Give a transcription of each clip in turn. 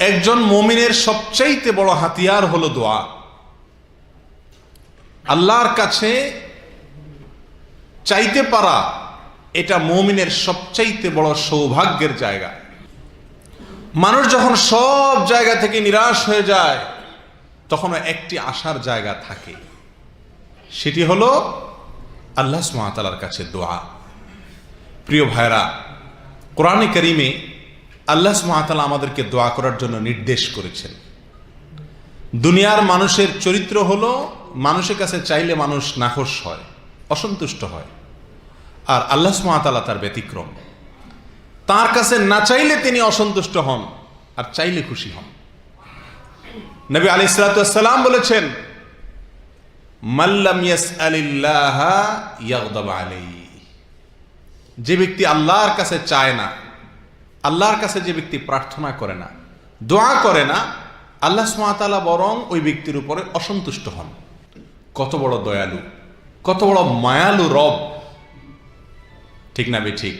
একজন মমিনের সবচাইতে বড় হাতিয়ার হলো দোয়া। আল্লাহর কাছে চাইতে পারা এটা মমিনের সবচাইতে বড় সৌভাগ্যের জায়গা। মানুষ যখন সব জায়গা থেকে নিরাশ হয়ে যায় তখন একটি আশার জায়গা থাকে। সেটি হলো আল্লাহ সুমাতালার কাছে দোয়া। প্রিয় ভাইরা কোরআনে করিমে আল্লাহ সুমাতালা আমাদেরকে দোয়া করার জন্য নির্দেশ করেছেন। দুনিয়ার মানুষের চরিত্র হলো, মানুষের কাছে চাইলে মানুষ নাখোশ হয়, অসন্তুষ্ট হয়। আর আল্লাহ সুমাতালা তার ব্যতিক্রম। তার কাছে না চাইলে তিনি অসন্তুষ্ট হন, আর চাইলে খুশি হন। নবী আলি সালাম বলেছেন মাল্লাম যে ব্যক্তি আল্লাহর কাছে চায় না আল্লাহর কাছে যে ব্যক্তি প্রার্থনা করে না, দোয়া করে না, আল্লাহ সুমাতালা বরং ওই ব্যক্তির উপরে অসন্তুষ্ট হন। কত বড় দয়ালু, কত বড় মায়ালু রব। ঠিক না বে ঠিক?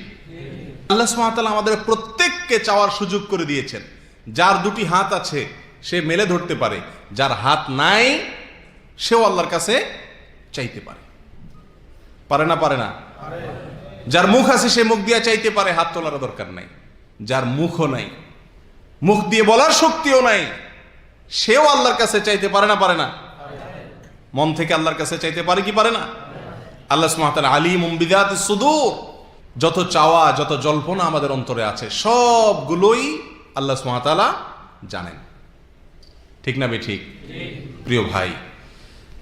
আল্লাহ সুমাতালা আমাদের প্রত্যেককে চাওয়ার সুযোগ করে দিয়েছেন। যার দুটি হাত আছে, সে মেলে ধরতে পারে। যার হাত নাই, সেও আল্লাহর কাছে চাইতে পারে। পারে না পারে না? যার মুখ আছে, সে মুখ দিয়ে চাইতে পারে, হাত তোলার দরকার নাই। যার মুখও নাই। মুখ দিয়ে বলার শক্তিও নাই। সেও আল্লাহর কাছে চাইতে পারে না পারে না। মন থেকে আল্লাহর কাছে চাইতে পারে কি পারে না? আল্লাহ সুমাতাল আলী মুম্বিদাত সুদূর। যত চাওয়া, যত জল্পনা আমাদের অন্তরে আছে, সবগুলোই আল্লাহ সুমাতালা জানেন। ঠিক না বে ঠিক। প্রিয় ভাই,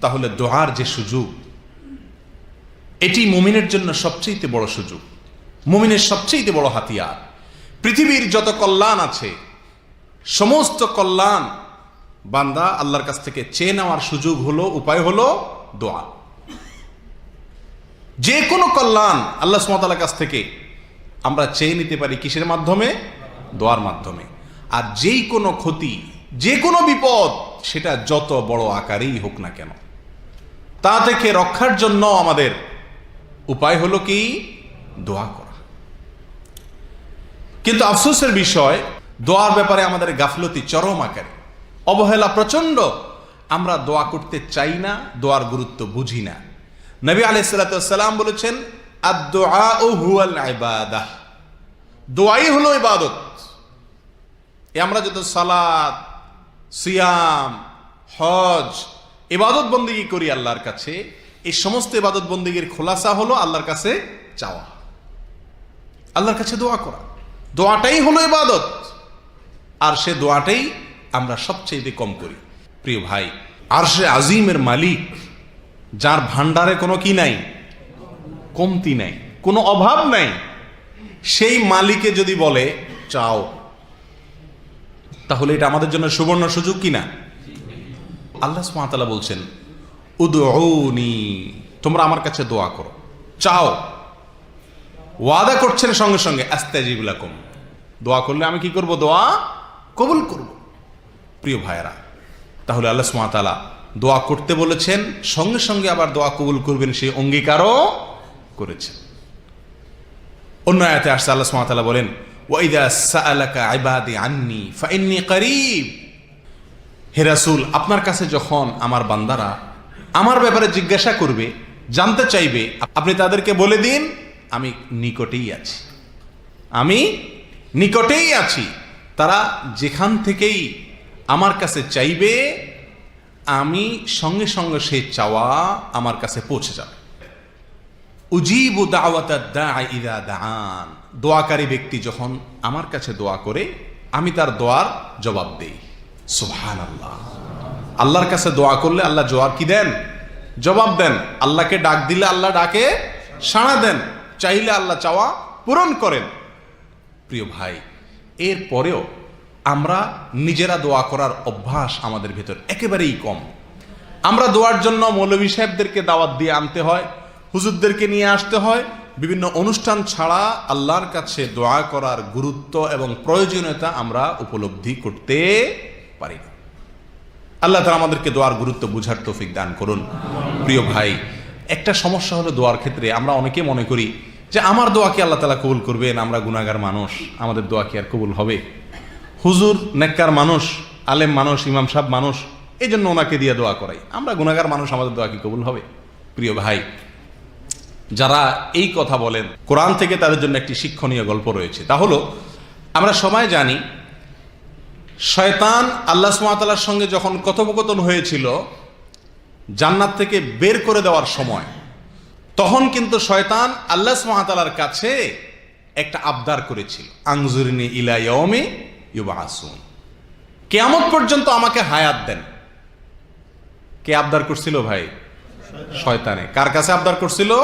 তাহলে দোয়ার যে সুযোগ, এটি মুমিনের জন্য সবচেয়ে বড় সুযোগ। মুমিনের সবচেয়ে বড় হাতিয়ার। পৃথিবীর যত কল্যাণ আছে, সমস্ত কল্যাণ বান্দা আল্লাহর কাছ থেকে চেয়ে নেওয়ার সুযোগ হলো, উপায় হলো দোয়া। যে কোনো কল্যাণ আল্লাহ সুমতালার কাছ থেকে আমরা চেয়ে নিতে পারি কিসের মাধ্যমে? দোয়ার মাধ্যমে। আর যেই কোনো ক্ষতি, যে কোনো বিপদ, সেটা যত বড় আকারেই হোক না কেন। তা থেকে রক্ষার জন্য আমাদের উপায় হলো কি? দোয়া করা। কিন্তু আফসোসের বিষয়, দোয়ার ব্যাপারে আমাদের গাফলতি চরম আকারে। অবহেলা প্রচণ্ড আমরা দোয়া করতে চাই না, দোয়ার গুরুত্ব বুঝি না। নবী আলাইসাল্লাম বলেছেন দোয়াই হলো ইবাদত। এ আমরা যত সালাদ সিয়াম, হজ, ইবাদত বন্দিগি করি আল্লাহর কাছে, এই সমস্ত ইবাদত বন্দিগির খোলাসা হলো আল্লাহর কাছে চাওয়া। আল্লাহর কাছে দোয়া করা। দোয়াটাই হলো ইবাদত। আর সে দোয়াটাই আমরা সবচেয়ে কম করি। প্রিয় ভাই আর সে আজিমের মালিক, যার ভান্ডারে কোনো কি নাই, কমতি নাই, কোনো অভাব নাই, সেই মালিকে যদি বলে, চাও। তাহলে এটা আমাদের জন্য সুবর্ণ সুযোগ কিনা আল্লাহ সুমাতালা বলছেন উদৌনি তোমরা আমার কাছে দোয়া করো। চাও। ওয়াদা করছেন সঙ্গে সঙ্গে আস্তাজিবুলাকুম দোয়া করলে আমি কি করব? দোয়া কবুল করব। প্রিয় ভাইয়েরা, তাহলে আল্লাহ সুমাতালা দোয়া করতে বলেছেন, সঙ্গে সঙ্গে আবার দোয়া কবুল করবেন, সেই অঙ্গীকারও করেছেন। অন্য আয়াতে আসছে, আল্লাহ সুমাতালা বলেন হে রাসূল, আপনার কাছে যখন আমার বান্দারা আমার ব্যাপারে জিজ্ঞাসা করবে, জানতে চাইবে, আপনি তাদেরকে বলে দিন আমি নিকটেই আছি। আমি নিকটেই আছি। তারা যেখান থেকেই আমার কাছে চাইবে, আমি সঙ্গে সঙ্গে সে চাওয়া আমার কাছে পৌঁছে যাবে। উজিবু দাওয়াত দান দোয়াকারী ব্যক্তি যখন আমার কাছে দোয়া করে, আমি তার দোয়ার জবাব দেই। সুহান আল্লাহ আল্লাহর কাছে দোয়া করলে আল্লাহ জোয়ার কি দেন? জবাব দেন। আল্লাহকে ডাক দিলে আল্লাহ ডাকে সাড়া দেন। চাইলে আল্লাহ চাওয়া পূরণ করেন। প্রিয় ভাই, এর পরেও আমরা নিজেরা দোয়া করার অভ্যাস আমাদের ভেতর একেবারেই কম। আমরা দোয়ার জন্য মৌলভী সাহেবদেরকে দাওয়াত দিয়ে আনতে হয়, হুজুরদেরকে নিয়ে আসতে হয়, বিভিন্ন অনুষ্ঠান ছাড়া আল্লাহর কাছে দোয়া করার গুরুত্ব এবং প্রয়োজনীয়তা আমরা উপলব্ধি করতে পারি না। আল্লাহ তালা আমাদেরকে দোয়ার গুরুত্ব বুঝার তৌফিক দান করুন। প্রিয় ভাই, একটা সমস্যা হলো দোয়ার ক্ষেত্রে আমরা অনেকে মনে করি যে আমার দোয়া কি আল্লাহ তালা কবুল করবেন আমরা গুণাগার মানুষ। আমাদের দোয়া কি আর কবুল হবে? হুজুর, নেককার মানুষ, আলেম মানুষ, ইমাম সাহেব মানুষ এই জন্য ওনাকে দিয়ে দোয়া করাই। আমরা গুণাগার মানুষ, আমাদের দোয়া কি কবুল হবে? প্রিয় ভাই, যারা এই কথা বলেন, কোরআন থেকে তাদের জন্য একটি শিক্ষণীয় গল্প রয়েছে। তা হলো, আমরা সবাই জানি, শয়তান আল্লাহ সুমাতালার সঙ্গে যখন কথোপকথন হয়েছিল, জান্নাত থেকে বের করে দেওয়ার সময় তখন কিন্তু শয়তান আল্লাহ সুমাতালার কাছে একটা আবদার করেছিল। আংজুরিনি ইলাইয়মে ইউবাসুন। কেয়ামত পর্যন্ত আমাকে হায়াত দেন। কে আবদার করছিল ভাই? শয়তানে। কার কাছে আবদার করছিল?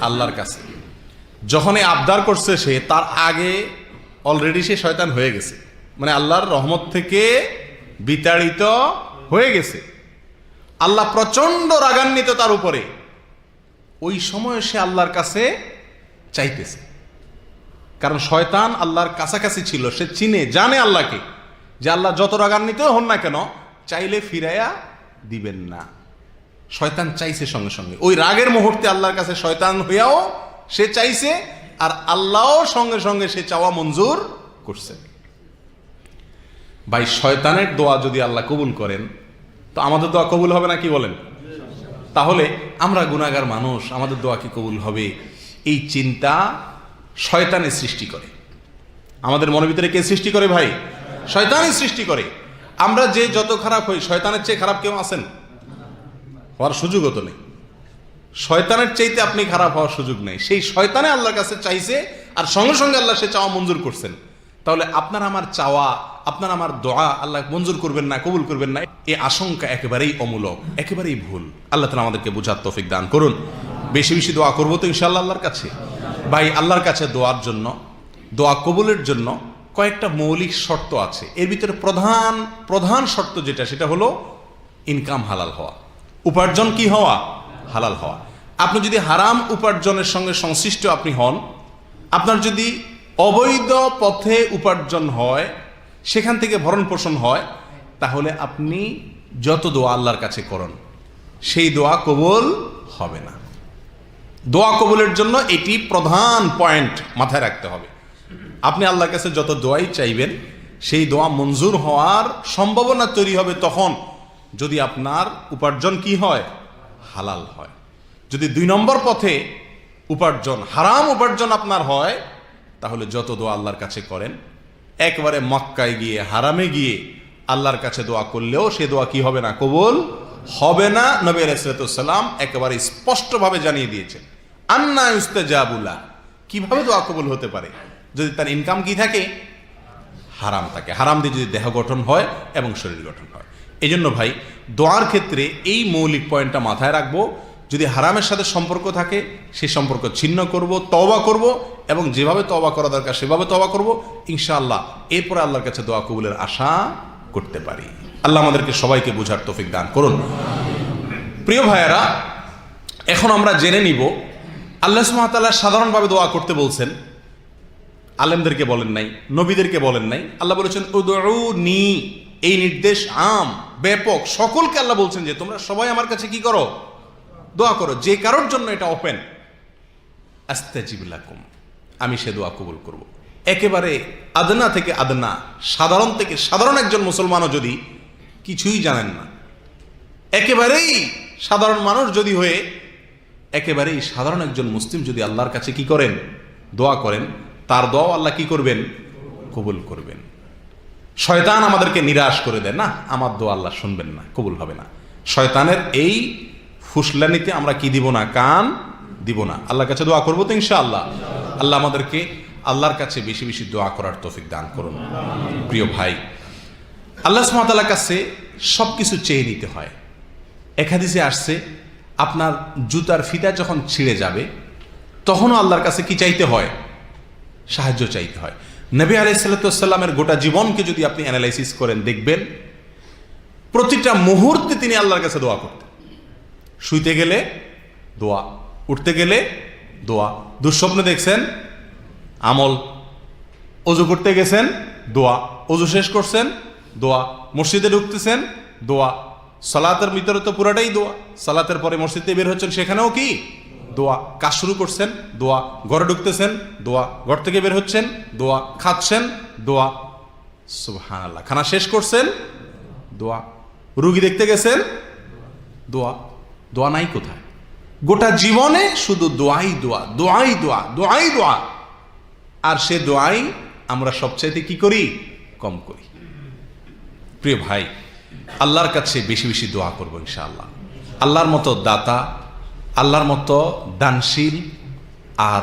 আল্লাহর কাছে। যখন আবদার করছে সে, তার আগে অলরেডি সে শয়তান হয়ে গেছে। মানে আল্লাহর রহমত থেকে বিতাড়িত হয়ে গেছে। আল্লাহ প্রচণ্ড রাগান্বিত তার উপরে। ওই সময় সে আল্লাহর কাছে চাইতেছে। কারণ শয়তান আল্লাহর কাছাকাছি ছিল, সে চিনে, জানে আল্লাহকে। যে আল্লাহ যত রাগান্বিত হন না কেন, চাইলে ফিরাইয়া দিবেন না। শয়তান চাইছে সঙ্গে সঙ্গে। ওই রাগের মুহূর্তে আল্লাহর কাছে শয়তান হইয়াও সে চাইছে, আর আল্লাহও সঙ্গে সঙ্গে সে চাওয়া মঞ্জুর করছে। ভাই, শয়তানের দোয়া যদি আল্লাহ কবুল করেন, তো আমাদের দোয়া কবুল হবে না কি বলেন? তাহলে আমরা গুণাগার মানুষ, আমাদের দোয়া কি কবুল হবে? এই চিন্তা শয়তানের সৃষ্টি করে। আমাদের মনের ভিতরে কে সৃষ্টি করে ভাই? শয়তানই সৃষ্টি করে। আমরা যে যত খারাপ হই, শয়তানের চেয়ে খারাপ কেউ আছেন? হওয়ার সুযোগও তো নেই। শয়তানের চাইতে আপনি খারাপ হওয়ার সুযোগ নেই। সেই শয়তানে আল্লাহর কাছে চাইছে, আর সঙ্গে সঙ্গে আল্লাহ সে চাওয়া মঞ্জুর করছেন। তাহলে আপনার আমার চাওয়া আপনার আমার দোয়া আল্লাহ মঞ্জুর করবেন না, কবুল করবেন না এই আশঙ্কা একেবারেই অমূলক, একেবারেই ভুল। আল্লাহ তালা আমাদেরকে বোঝার তৌফিক দান করুন। বেশি বেশি দোয়া করব তো ইনশাল্লাহ আল্লাহর কাছে। ভাই, আল্লাহর কাছে দোয়ার জন্য, দোয়া কবুলের জন্য কয়েকটা মৌলিক শর্ত আছে। এর ভিতরে প্রধান প্রধান শর্ত যেটা, সেটা হলো ইনকাম হালাল হওয়া। উপার্জন কি হওয়া? হালাল হওয়া। আপনি যদি হারাম উপার্জনের সঙ্গে সংশ্লিষ্ট আপনি হন, আপনার যদি অবৈধ পথে উপার্জন হয় সেখান থেকে ভরণ পোষণ হয় তাহলে আপনি যত দোয়া আল্লাহর কাছে করুন সেই দোয়া কবুল হবে না। দোয়া কবুলের জন্য এটি প্রধান পয়েন্ট মাথায় রাখতে হবে। আপনি আল্লাহর কাছে যত দোয়াই চাইবেন সেই দোয়া মঞ্জুর হওয়ার সম্ভাবনা তৈরি হবে তখন। যদি আপনার উপার্জন কি হয়? হালাল হয়। যদি দুই নম্বর পথে উপার্জন হারাম উপার্জন আপনার হয় তাহলে যত দোয়া আল্লাহর কাছে করেন একবারে মক্কায় গিয়ে, হারামে গিয়ে আল্লাহর কাছে দোয়া করলেও সে দোয়া কি হবে না? কবুল হবে না। নবী আলাইসালাম একেবারে স্পষ্টভাবে জানিয়ে দিয়েছেন। আন্না ইস্তেজাবুলা কীভাবে দোয়া কবুল হতে পারে? যদি তার ইনকাম কি থাকে? হারাম থাকে। হারাম দিয়ে যদি দেহ গঠন হয় এবং শরীর গঠন হয়। এই জন্য ভাই, দোয়ার ক্ষেত্রে এই মৌলিক পয়েন্টটা মাথায় রাখব। যদি হারামের সাথে সম্পর্ক থাকে, সেই সম্পর্ক ছিন্ন করব, তওবা করব এবং যেভাবে তওবা করা দরকার, সেভাবে তওবা করব। ইনশাআল্লাহ, এরপরে আল্লাহর কাছে দোয়া কবুলের আশা করতে পারি। আল্লাহ আমাদেরকে সবাইকে বোঝার তৌফিক দান করুন। প্রিয় ভাইয়েরা, এখন আমরা জেনে নিব, আল্লাহ সুমাতাল্লাহ সাধারণভাবে দোয়া করতে বলছেন, আলেমদেরকে বলেন নাই, নবীদেরকে বলেন নাই। আল্লাহ বলেছেন নি এই নির্দেশ আম, ব্যাপক, সকলকে আল্লাহ বলছেন যে, তোমরা সবাই আমার কাছে কি করো? দোয়া করো, যে কারোর জন্য এটা ওপেন আস্তে আস্তাজিবুল্লাকুম আমি সে দোয়া কবুল করব। একেবারে আদনা থেকে আদনা, সাধারণ থেকে সাধারণ একজন মুসলমানও যদি কিছুই জানেন না, একেবারেই সাধারণ মানুষ যদি হয়ে, একেবারেই সাধারণ একজন মুসলিম যদি আল্লাহর কাছে কি করেন, দোয়া করেন, তার দোয়া আল্লাহ কি করবেন? কবুল করবেন। শয়তান আমাদেরকে নিরাশ করে দেয়, না, আমার দোয়া আল্লাহ শুনবেন না, কবুল হবে না। শয়তানের এই ফুসলানিতে আমরা কি দিব না? কান দিব না। আল্লাহর কাছে দোয়া করব তো ইনশাআল্লাহ। আল্লাহ আমাদেরকে আল্লাহর কাছে বেশি বেশি দোয়া করার তৌফিক দান করুন। প্রিয় ভাই, আল্লাহ সুমাতালার কাছে সব কিছু চেয়ে নিতে হয়। একাদিসে আসছে, আপনার জুতার ফিতা যখন ছিঁড়ে যাবে, তখনও আল্লাহর কাছে কি চাইতে হয়? সাহায্য চাইতে হয়। নবী আলাইসাল্লামের গোটা জীবনকে যদি আপনি অ্যানালাইসিস করেন, দেখবেন, প্রতিটা মুহূর্তে তিনি আল্লাহর কাছে দোয়া করতেন। শুইতে গেলে দোয়া, উঠতে গেলে দোয়া। দুঃস্বপ্ন দেখছেন, আমল। অজু করতে গেছেন, দোয়া। অজু শেষ করছেন, দোয়া। মসজিদে ঢুকতেছেন, দোয়া। সালাতের ভিতরে তো পুরাটাই দোয়া। সালাতের পরে মসজিদে বের হচ্ছেন, সেখানেও কি? দোয়া। কাজ শুরু করছেন, দোয়া। ঘরে ঢুকতেছেন, দোয়া। ঘর থেকে বের হচ্ছেন, দোয়া। খাচ্ছেন, দোয়া। সুবহান খানা শেষ করছেন, দোয়া। রুগী দেখতে গেছেন, দোয়া। দোয়া নাই কোথায়? গোটা জীবনে শুধু দোয়াই দোয়া দোয়াই দোয়া দোয়াই দোয়া। আর সে দোয়াই আমরা সবচাইতে কি করি? কম করি। প্রিয় ভাই, আল্লাহর কাছে বেশি বেশি দোয়া করব ইনশাআল্লাহ। আল্লাহর মতো দাতা, আল্লাহর মতো দানশীল, আর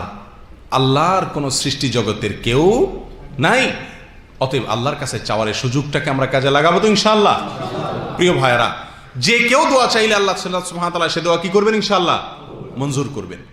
আল্লাহর কোনো সৃষ্টি জগতের কেউ নাই। অতএব আল্লাহর কাছে চাওয়ার সুযোগটাকে আমরা কাজে লাগাবো তো ইনশাআল্লাহ। প্রিয় ভাইয়েরা যে কেউ দোয়া চাইলে আল্লাহ সাল্লাহ সুহামতাল্লাহ সে দোয়া কি করবেন ইনশাল্লাহ মঞ্জুর করবেন।